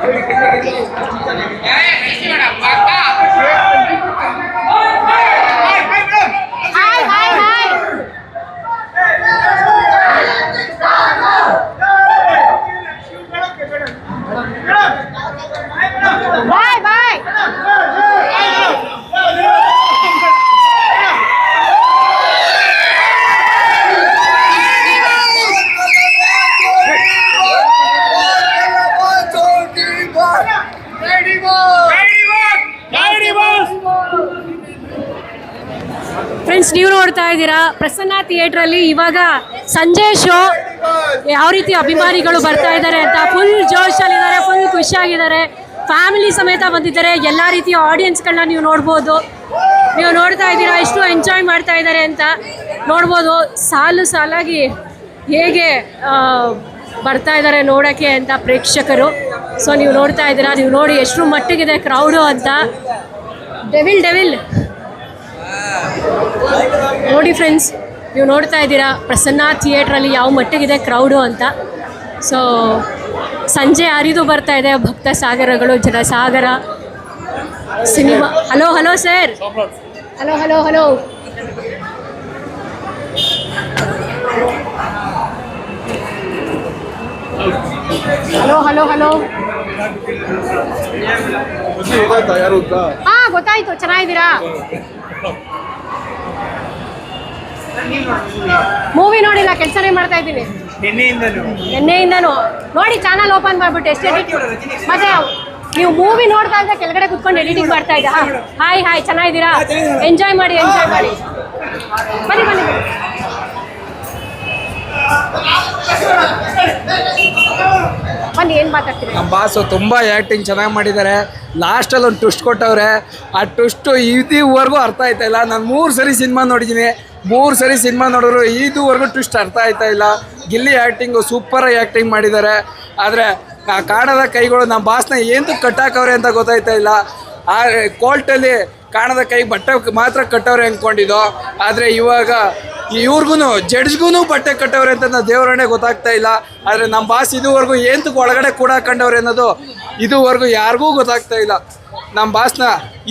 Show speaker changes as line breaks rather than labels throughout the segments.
¡Ay, qué maravilla! Friends ನೀವು ನೋಡ್ತಾ ಇದ್ದೀರಾ. ಪ್ರಸನ್ನ ಥಿಯೇಟ್ರಲ್ಲಿ ಇವಾಗ ಸಂಜೆ ಶೋ ಯಾವ ರೀತಿ ಅಭಿಮಾನಿಗಳು ಬರ್ತಾ ಇದ್ದಾರೆ ಅಂತ. ಫುಲ್ ಜೋಶಲ್ಲಿದ್ದಾರೆ ಫುಲ್ ಖುಷಿಯಾಗಿದ್ದಾರೆ. ಫ್ಯಾಮಿಲಿ ಸಮೇತ ಬಂದಿದ್ದಾರೆ. ಎಲ್ಲ ರೀತಿಯ ಆಡಿಯನ್ಸ್ಗಳನ್ನ ನೀವು ನೋಡ್ಬೋದು. ನೀವು ನೋಡ್ತಾ ಇದ್ದೀರಾ ಎಷ್ಟು ಎಂಜಾಯ್ ಮಾಡ್ತಾ ಇದ್ದಾರೆ ಅಂತ ನೋಡ್ಬೋದು. ಸಾಲು ಸಾಲಾಗಿ ಹೇಗೆ ಬರ್ತಾ ಇದ್ದಾರೆ ನೋಡೋಕ್ಕೆ ಅಂತ ಪ್ರೇಕ್ಷಕರು. ಸೊ ನೀವು ನೋಡ್ತಾ ಇದ್ದೀರಾ, ನೀವು ನೋಡಿ ಎಷ್ಟು ಮಟ್ಟಿಗಿದೆ ಕ್ರೌಡು ಅಂತ. ಡೆವಿಲ್ ಡೆವಿಲ್ ನೋಡಿ ಫ್ರೆಂಡ್ಸ್ ನೀವು ನೋಡ್ತಾ ಇದ್ದೀರಾ ಪ್ರಸನ್ನ ಥಿಯೇಟ್ರಲ್ಲಿ ಯಾವ ಮಟ್ಟಿಗಿದೆ ಕ್ರೌಡು ಅಂತ. ಸೊ ಸಂಜೆ ಹರಿದು ಬರ್ತಾ ಇದೆ ಭಕ್ತ ಸಾಗರಗಳು ಜನಸಾಗರ cinema. Hello hello sir hello hello hello hello hello hello ಹಾ ಗೊತ್ತಾಯ್ತು. ಚೆನ್ನಾಗಿದ್ದೀರಾ? ಮೂವಿ ನೋಡಿಲ್ಲ ಕೆಲಸನೇ ಮಾಡ್ತಾ ಇದ್ದೀನಿ. ನಿನ್ನೆಯಿಂದನು ನೋಡಿ ಚಾನಲ್ ಓಪನ್ ಮಾಡ್ಬಿಟ್ಟು ಎಷ್ಟು ಮತ್ತೆ ನೀವು ಮೂವಿ ನೋಡ್ತಾ ಇದ್ದ ಕೆಳಗಡೆ ಕುತ್ಕೊಂಡು ಎಡಿಟಿಂಗ್ ಮಾಡ್ತಾ ಇದ್ದ ಹಾಯ್ ಹಾಯ್ ಚೆನ್ನಾಗಿದ್ದೀರಾ? ಎಂಜಾಯ್ ಮಾಡಿ ಎಂಜಾಯ್ ಮಾಡಿ. ಬನ್ನಿ ಬನ್ನಿ.
ನಮ್ಮ ಬಾಸು ತುಂಬ ಆ್ಯಕ್ಟಿಂಗ್ ಚೆನ್ನಾಗಿ ಮಾಡಿದ್ದಾರೆ ಲಾಸ್ಟಲ್ಲಿ ಒಂದು ಟ್ವಿಸ್ಟ್ ಕೊಟ್ಟವ್ರೆ. ಆ ಟ್ವಿಸ್ಟು ಇದುವರೆಗೂ ಅರ್ಥ ಆಯ್ತಾ ಇಲ್ಲ. ನಾನು ಮೂರು ಸರಿ ಸಿನಿಮಾ ನೋಡಿದ್ದೀನಿ ಮೂರು ಸರಿ ಸಿನಿಮಾ ನೋಡಿದ್ರು ಇದುವರೆಗೂ ಟ್ವಿಸ್ಟ್ ಅರ್ಥ ಆಯ್ತಾ ಇಲ್ಲ. ಗಿಲ್ಲಿ ಆ್ಯಕ್ಟಿಂಗು ಸೂಪರಾಗಿ ಆ್ಯಕ್ಟಿಂಗ್ ಮಾಡಿದ್ದಾರೆ ಆದರೆ ಆ ಕಾಣದ ಕೈಗಳು ನಮ್ಮ ಬಾಸ್ನ ಏನು ಕಟ್ಟಾಕವ್ರೆ ಅಂತ ಗೊತ್ತಾಯ್ತಾ ಇಲ್ಲ. ಆ ಕೋರ್ಟಲ್ಲಿ ಕಾಣದ ಕೈ ಬಟ್ಟೆ ಮಾತ್ರ ಕಟ್ಟವ್ರೆ ಅಂದ್ಕೊಂಡಿದ್ದು ಆದರೆ ಇವಾಗ ಇವ್ರಿಗೂ ಜಡ್ಜ್ಗೂ ಬಟ್ಟೆ ಕಟ್ಟವ್ರೆ ಅಂತ ನಾವು ದೇವರನ್ನೇ ಗೊತ್ತಾಗ್ತಾ ಇಲ್ಲ. ಆದರೆ ನಮ್ಮ ಬಾಸ್ ಇದುವರೆಗೂ ಏನು ಒಳಗಡೆ ಕೂಡ ಹಾಕೊಂಡವ್ರೆ ಅನ್ನೋದು ಇದುವರೆಗೂ ಯಾರಿಗೂ ಗೊತ್ತಾಗ್ತಾ ಇಲ್ಲ. ನಮ್ಮ ಬಾಸ್ನ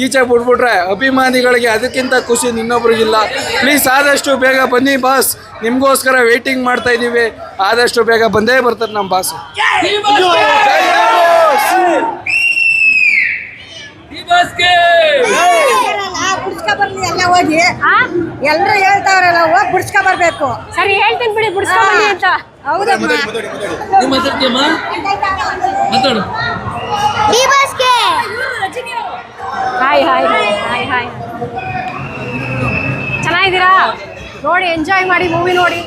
ಈಚೆ ಬಿಟ್ಬಿಟ್ರೆ ಅಭಿಮಾನಿಗಳಿಗೆ ಅದಕ್ಕಿಂತ ಖುಷಿ ಇನ್ನೊಬ್ರಿಗಿಲ್ಲ ಪ್ಲೀಸ್ ಆದಷ್ಟು ಬೇಗ ಬನ್ನಿ ಬಾಸ್ ನಿಮಗೋಸ್ಕರ ವೆಯ್ಟಿಂಗ್ ಮಾಡ್ತಾ ಇದ್ದೀವಿ ಆದಷ್ಟು ಬೇಗ ಬಂದೇ ಬರ್ತಾರೆ ನಮ್ಮ ಬಾಸ್
ಬಿಡ್ಸ್ಕೊ ಬರ್ಲಿ ಎಲ್ಲ ಹೋಗಿ.
ಎಲ್ಲರೂ
ಎಲ್ರು ಹೇಳ್ತಾವ್ರಲ್ಲ ಹೋಗಿ ಬಿಡ್ಸ್ಕೊ ಬರ್ಬೇಕು.
ಸರಿ ಹೇಳ್ತೀನಿ ಬಿಡಿ ಬಿಡಿಸ್ಕೊಂಬನ್ನಿ ಅಂತ.
ಹೌದಮ್ಮ
hi hi hi hi hi ಚೆನ್ನಾಗಿದ್ದೀರಾ? ನೋಡಿ ಎಂಜಾಯ್ ಮಾಡಿ ಮೂವಿ ನೋಡಿ.